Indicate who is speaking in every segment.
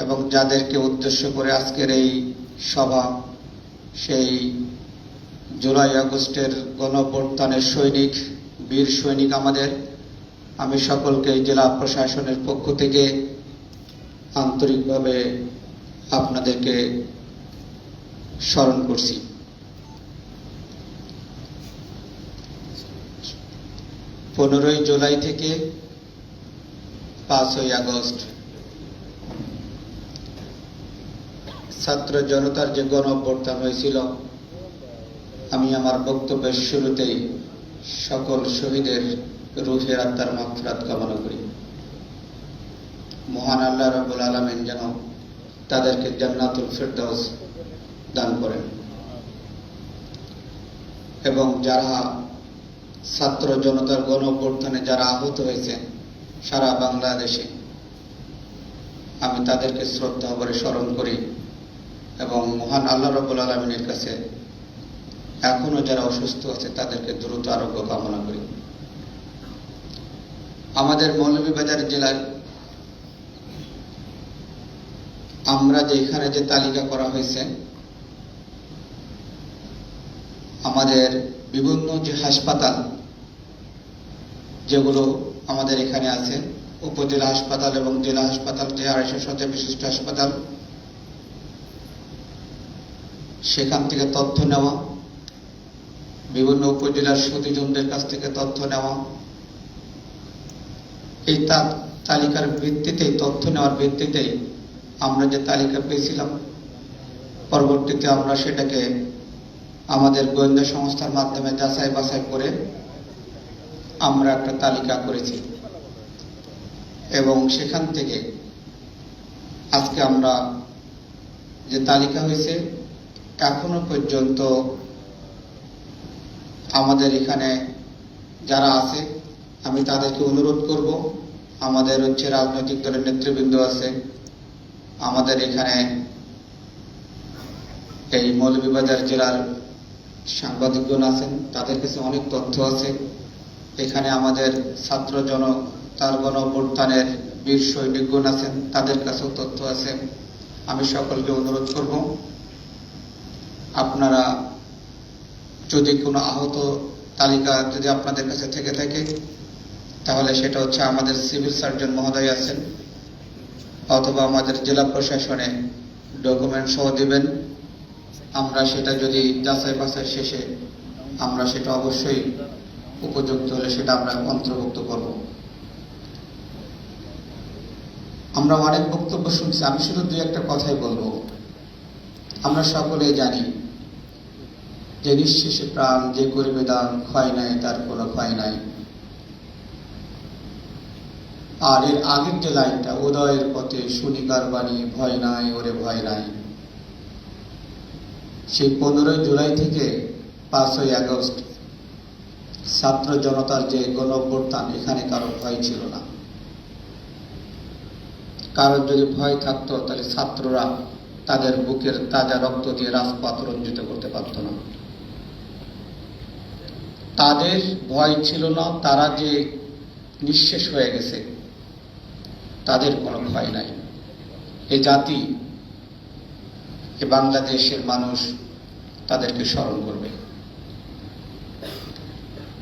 Speaker 1: এবং যাদেরকে উদ্দেশ্য করে আজকের এই সভা, সেই জুলাই আগস্টের গণপ্রত্যানের সৈনিক, বীর সৈনিক আমাদের, আমি সকলকে জেলা প্রশাসনের পক্ষ থেকে আন্তরিকভাবে আপনাদেরকে স্মরণ করছি। পনেরোই জুলাই থেকে পাঁচই আগস্ট ছাত্র জনতার যে গণ হয়েছিল, আমি আমার বক্তব্যের শুরুতেই সকল শহীদের রুহের আত্মার মাফরাত কামনা করি। মহান আল্লাহ রাবুল আলমিন যেন তাদেরকে জান্নাতুল ফেরদাউস দান করেন এবং যারা ছাত্র জনতার গণ অভ্যর্থনে যারা আহত হয়েছে সারা বাংলাদেশে, আমি তাদেরকে শ্রদ্ধা করে স্মরণ করি। এবং মহান আল্লাহ রবুল আলমিনের কাছে এখনও যারা অসুস্থ আছে, তাদেরকে দ্রুত আরোগ্য কামনা করি। আমাদের মৌলভীবাজার জেলার আমরা যে এখানে যে তালিকা করা হয়েছে, আমাদের বিভিন্ন যে হাসপাতাল যেগুলো আমাদের এখানে আছে, উপজেলা হাসপাতাল এবং জেলা হাসপাতাল, যে আড়াইশো শয্যা বিশিষ্ট হাসপাতাল সেখান থেকে তথ্য নেওয়া, বিভিন্ন উপজেলার সুদীজনদের কাছ থেকে তথ্য নেওয়া। এই তালিকার ভিত্তিতেই, তথ্য নেওয়ার ভিত্তিতেই আমরা যে তালিকা পেয়েছিলাম, পরবর্তীতে আমরা সেটাকে আমাদের গোয়েন্দা সংস্থার মাধ্যমে যাচাই বাছাই করে আমরা একটা তালিকা করেছি। এবং সেখান থেকে আজকে আমরা যে তালিকা হয়েছে এখনও পর্যন্ত আমাদের এখানে যারা আছে, আমি তাদেরকে অনুরোধ করব, আমাদের হচ্ছে রাজনৈতিক দলের নেতৃবৃন্দ আছে, আমাদের এখানে এই মৌলভীবাজার জেলার সাংবাদিকগণ আছেন, তাদের কাছে অনেক তথ্য আছে। এখানে আমাদের ছাত্র জন তার গণ অভ্যুত্থানের বীর সৈনিকগণ আছেন, তাদের কাছেও তথ্য আছে। আমি সকলকে অনুরোধ করব আপনারা যদি কোনো আহত তালিকা যদি আপনাদের কাছে থেকে থাকে, তাহলে সেটা হচ্ছে আমাদের সিভিল সার্জন মহোদয় আছেন, অথবা আমাদের জেলা প্রশাসনে ডকুমেন্ট সহ দিবেন। আমরা সেটা যদি যাচাই বাছাই শেষে আমরা সেটা অবশ্যই উপযুক্ত হলে সেটা আমরা অন্তর্ভুক্ত করব। আমরা অনেক বক্তব্য শুনছি, আমি শুধু দুই একটা কথাই বলব। আমরা সকলেই জানি যে নিঃশেষে প্রাণ যে করিবে দান, ক্ষয় নাই, তার কোনো ক্ষয় নাই। আর এর আগের যে লাইনটা, উদয়ের পথে শুনিকার বাণী, ভয় নাই, ওরে ভয় নাই। সেই পনেরোই জুলাই থেকে পাঁচই আগস্ট, ছাত্র জনতার যে গণঅভ্যুত্থান, এখানে কারও ভয় ছিল না। কারোর যদি ভয় থাকতো, তাহলে ছাত্ররা তাদের বুকের তাজা রক্ত দিয়ে রাজপথ রঞ্জিত করতে পারত না। তাদের ভয় ছিল না, তারা যে নিঃশেষ হয়ে গেছে, তাদের কোনো ভয় নাই। এ জাতি, এ বাংলাদেশের মানুষ তাদেরকে স্মরণ করবে।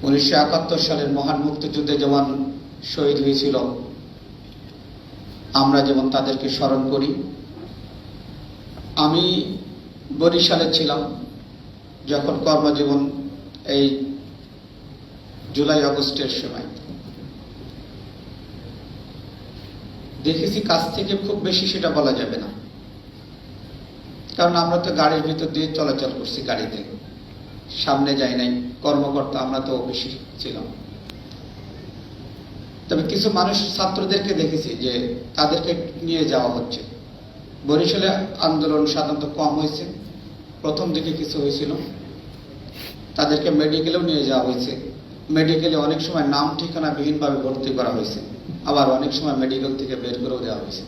Speaker 1: উনিশশো একাত্তর সালের মহান মুক্তিযুদ্ধে যেমন শহীদ হয়েছিল, আমরা যেমন তাদেরকে স্মরণ করি। আমি বরিশালে ছিলাম, যখন কর্মজীবন এই জুলাই, আগস্টের সময়। দেখেছি কাছ থেকে খুব বেশি সেটা বলা যাবে না। কারণ আমরা তো গাড়ির ভিতর দিয়ে চলাচল করছি গাড়িতে। সামনে যাই নাই, কর্মকর্তা আমরা তো অফিসে ছিলাম। তবে কিছু মানুষ ছাত্রদেরকে দেখেছি যে তাদেরকে নিয়ে যাওয়া হচ্ছে। বরিশালে আন্দোলন সাধারণত কম হয়েছে। প্রথম দিকে কিছু হয়েছিল। তাদেরকে মেডিকেলেও নিয়ে যাওয়া হয়েছে। মেডিকেলে অনেক সময় নাম ঠিকানা বিহীনভাবে ভর্তি করা হয়েছে। আবার অনেক সময় মেডিকেল থেকে বের করেও দেওয়া হয়েছে।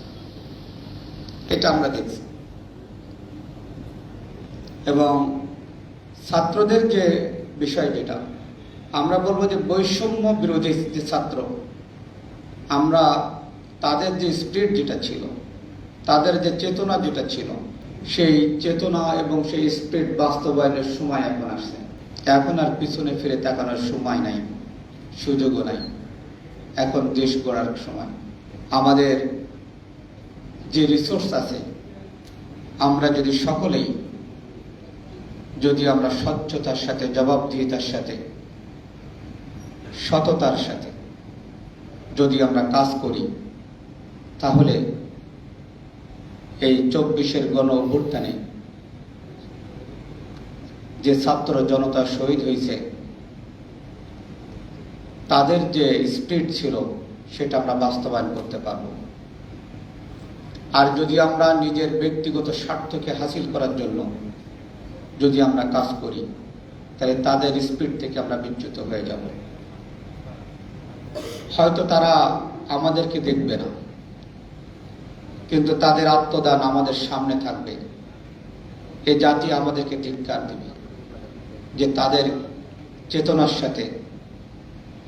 Speaker 1: এটা আমরা দেখছি। এবং ছাত্রদের যে বিষয় যেটা, আমরা বলব যে বৈষম্য বিরোধী যে ছাত্র, আমরা তাদের যে স্পিরিট যেটা ছিল, তাদের যে চেতনা যেটা ছিল, সেই চেতনা এবং সেই স্পিড বাস্তবায়নের সময় এখন আসছে। এখন আর পিছনে ফিরে তাকানোর সময় নাই, সুযোগও নাই। এখন দেশ গড়ার সময়। আমাদের যে রিসোর্স আছে, আমরা যদি সকলেই, যদি আমরা স্বচ্ছতার সাথে, জবাবদিহিতার সাথে, সততার সাথে যদি আমরা কাজ করি, তাহলে এই চব্বিশের গণ অভ্যুত্থানে যে ছাত্র জনতা শহীদ হয়েছে, তাদের যে স্পিরিট ছিল সেটা আমরা বাস্তবায়ন করতে পারব। আর যদি আমরা নিজের ব্যক্তিগত স্বার্থকে হাসিল করার জন্য যদি আমরা কাজ করি, তাহলে তাদের স্পিড থেকে আমরা বিচ্যুত হয়ে যাব। হয়তো তারা আমাদেরকে দেখবে না, কিন্তু তাদের আত্মদান আমাদের সামনে থাকবে। এ জাতি আমাদেরকে ধিক্কার দেবে। যে তাদের চেতনার সাথে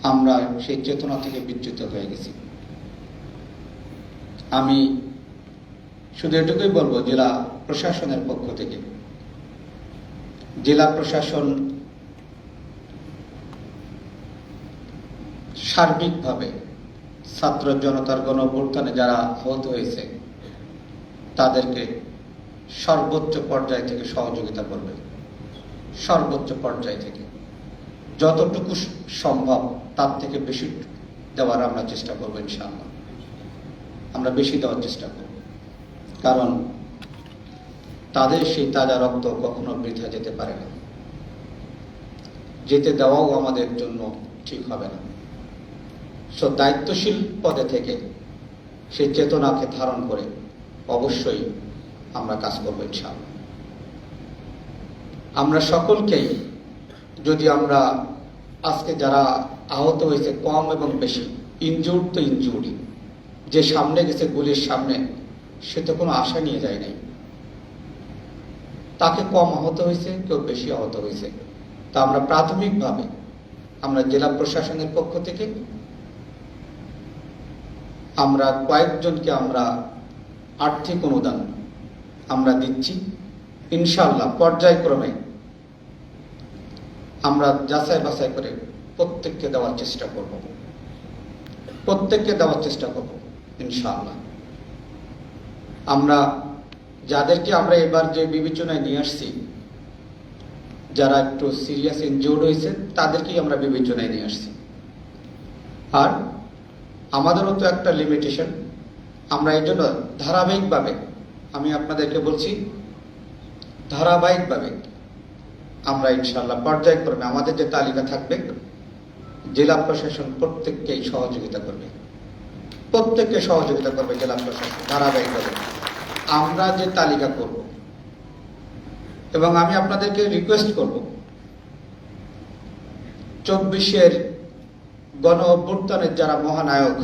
Speaker 1: আমরা সেই চেতনা থেকে বিচ্যুত হয়ে গেছি। আমি শুধু এটুকুই বলব, জেলা প্রশাসনের পক্ষ থেকে। জেলা প্রশাসন সার্বিকভাবে ছাত্র জনতার গণঅভ্যুত্থানে যারা আহত হয়েছে, তাদেরকে সর্বোচ্চ পর্যায় থেকে সহযোগিতা করবে। সর্বোচ্চ পর্যায় থেকে। যতটুকু সম্ভব তার থেকে বেশি দেওয়ার আমরা চেষ্টা করব ইনশাআল্লাহ। আমরা বেশি দেওয়ার চেষ্টা করব। কারণ তাদের সেই তাজা রক্ত কখনো বৃথা যেতে পারে না। যেতে দেওয়াও আমাদের জন্য ঠিক হবে না। সো দায়িত্বশীল পদে থেকে সেই চেতনাকে ধারণ করে অবশ্যই আমরা কাজ করব ইনশাআল্লাহ। আমরা সকলকেই, যদি আমরা আজকে যারা আহত হয়েছে কম এবং বেশি ইনজুর তো ইনজুরি যে সামনে গেছে গুলির সামনে, সে তো কোনো আশা নিয়ে যায় নাই। তাকে কম আহত হয়েছে, কেউ বেশি আহত হয়েছে। তা আমরা প্রাথমিকভাবে আমরা জেলা প্রশাসনের পক্ষ থেকে, আমরা কয়েকজনকে আমরা আর্থিক অনুদান আমরা দিচ্ছি। ইনশাল্লাহ পর্যায়ক্রমে আমরা যাচাই বাছাই করে প্রত্যেককে দেওয়ার চেষ্টা করব। প্রত্যেককে দেওয়ার চেষ্টা করব, ইনশাআল্লাহ। আমরা, যাদেরকে আমরা এবার যে বিবেচনায় নিয়ে আসছি, যারা একটু সিরিয়াস ইনজিওর্ড হয়েছে, তাদেরকেই আমরা বিবেচনায় নিয়ে আসছি। আর আমাদেরও তো একটা লিমিটেশন আমরা এই জন্য ধারাবাহিকভাবে আমি আপনাদেরকে বলছি ধারাবাহিকভাবে আমরা ইনশাল্লাহ পর্যায়ক্রমে আমাদের যে তালিকা থাকবে, জেলা প্রশাসন প্রত্যেককেই সহযোগিতা করবে। প্রত্যেককে সহযোগিতা করবে জেলা প্রশাসন ধারাবাহিকভাবে। আমরা যে তালিকা করব, এবং আমি আপনাদেরকে রিকোয়েস্ট করব, চব্বিশের গণ অভ্যুত্থানের যারা মহানায়ক,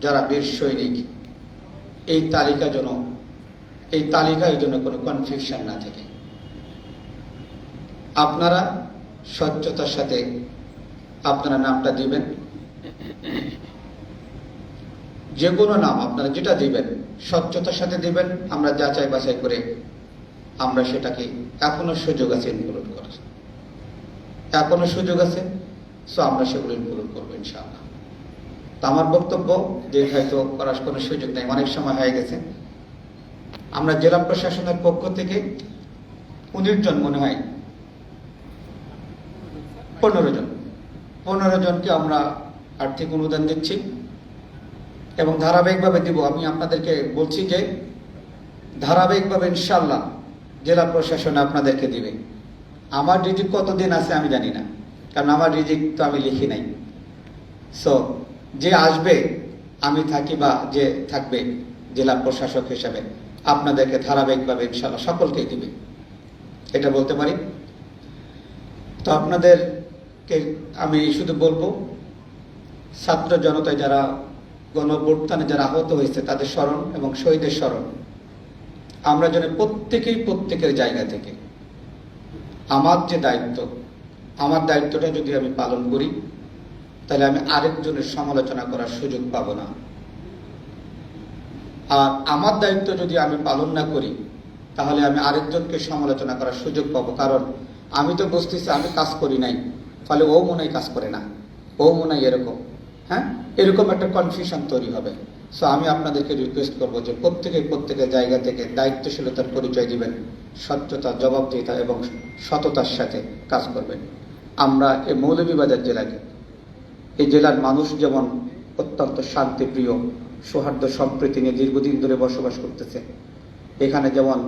Speaker 1: যারা বীর সৈনিক, এই তালিকা যেন, এই তালিকায় যেন কোনো কনফিউশন না থাকে। আপনারা স্বচ্ছতার সাথে আপনারা নামটা দিবেন। যে কোনো নাম আপনারা যেটা দিবেন, স্বচ্ছতার সাথে দিবেন, আমরা যাচাই বাছাই করে আমরা সেটাকে এখনও সুযোগ আছে ইনক্লুড করার। এখনও সুযোগ আছে সো আমরা সেগুলো ইনক্লুড করব ইনশাআল্লাহ। তো আমার বক্তব্য, দীর্ঘায়িত করার কোনো সুযোগ নেই, অনেক সময় হয়ে গেছে। আমরা জেলা প্রশাসনের পক্ষ থেকে উনিশ জন মনে হয় পনেরো জন। পনেরো জনকে আমরা আর্থিক অনুদান দিচ্ছি এবং ধারাবাহিকভাবে দিব। আমি আপনাদেরকে বলছি যে, ধারাবাহিকভাবে ইনশাল্লাহ জেলা প্রশাসন আপনাদেরকে দিবে। আমার রিজিক কতদিন আছে আমি জানি না, কারণ আমার রিজিক তো আমি লিখি নাই। সো যে আসবে, আমি থাকি বা যে থাকবে জেলা প্রশাসক হিসাবে, আপনাদেরকে ধারাবাহিকভাবে ইনশাল্লাহ সকলকেই দিবে। এটা বলতে পারি। তো আপনাদেরকে আমি শুধু বলব, ছাত্র জনতায় যারা গণভ্যুত্থানে যারা আহত হয়েছে, তাদের স্মরণ এবং শহীদের স্মরণ। আমরা যেন প্রত্যেকেই প্রত্যেকের জায়গা থেকে, আমার যে দায়িত্ব, আমার দায়িত্বটা যদি আমি পালন করি, তাহলে আমি আরেকজনের সমালোচনা করার সুযোগ পাব না। আর আমার দায়িত্ব যদি আমি পালন না করি, তাহলে আমি আরেকজনকে সমালোচনা করার সুযোগ পাবো, কারণ আমি তো বুঝতেছি আমি কাজ করি নাই। ফলে ও মনে কাজ করে না। ও মনে এরকম। হ্যাঁ? এরকম একটা কনফিউশন তৈরি হবে। সো আমি আপনাদেরকে রিকোয়েস্ট করব যে প্রত্যেকে প্রত্যেকের জায়গা থেকে দায়িত্বশীলতার পরিচয় দিবেন স্বচ্ছতা জবাবদিহিতা এবং সততার সাথে কাজ করবেন। আমরা এই মৌলভীবাজার জেলাকে, এই জেলার মানুষ যেমন অত্যন্ত শান্তিপ্রিয়, সৌহার্দ্য সম্প্রীতি নিয়ে দীর্ঘদিন ধরে বসবাস করতেছে, এখানে যেমন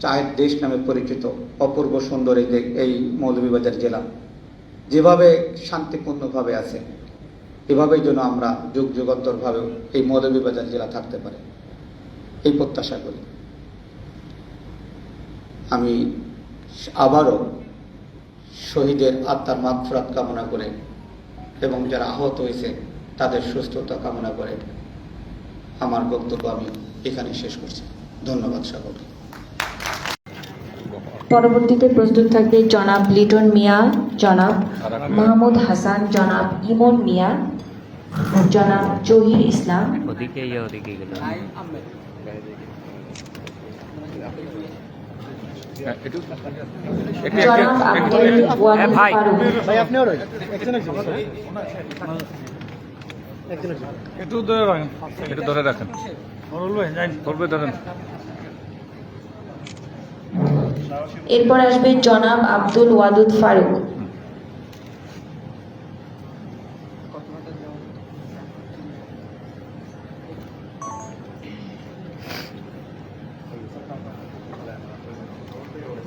Speaker 1: চায়ের দেশ নামে পরিচিত অপূর্ব সুন্দর এই মৌলভীবাজার জেলা যেভাবে শান্তিপূর্ণভাবে আছে, এভাবেই যেন আমরা যুগ যুগান্তরভাবেও এই মৌলভীবাজার জেলা থাকতে পারে। এই প্রত্যাশা করি। আমি আবারও শহীদের আত্মার মাগফরাত কামনা করে এবং যারা আহত হয়েছে তাদের সুস্থতা কামনা করে আমার বক্তব্য আমি এখানে শেষ করছি। ধন্যবাদ সকলকে।
Speaker 2: পরবর্তীতে প্রস্তুত থাকবে জনাব লিটন মিয়া জনাব মাহমুদ হাসান জনাব ইমন মিয়া জনাব জহির ইসলাম। জনাব আব্দুল ওয়াদুদ ফারুক।
Speaker 3: একটু ধরে রাখেন।
Speaker 4: একটু ধরে রাখেন। করবে ধরেন।
Speaker 2: এরপর আসবে জনাব আব্দুল ওয়াদুদ ফারুক।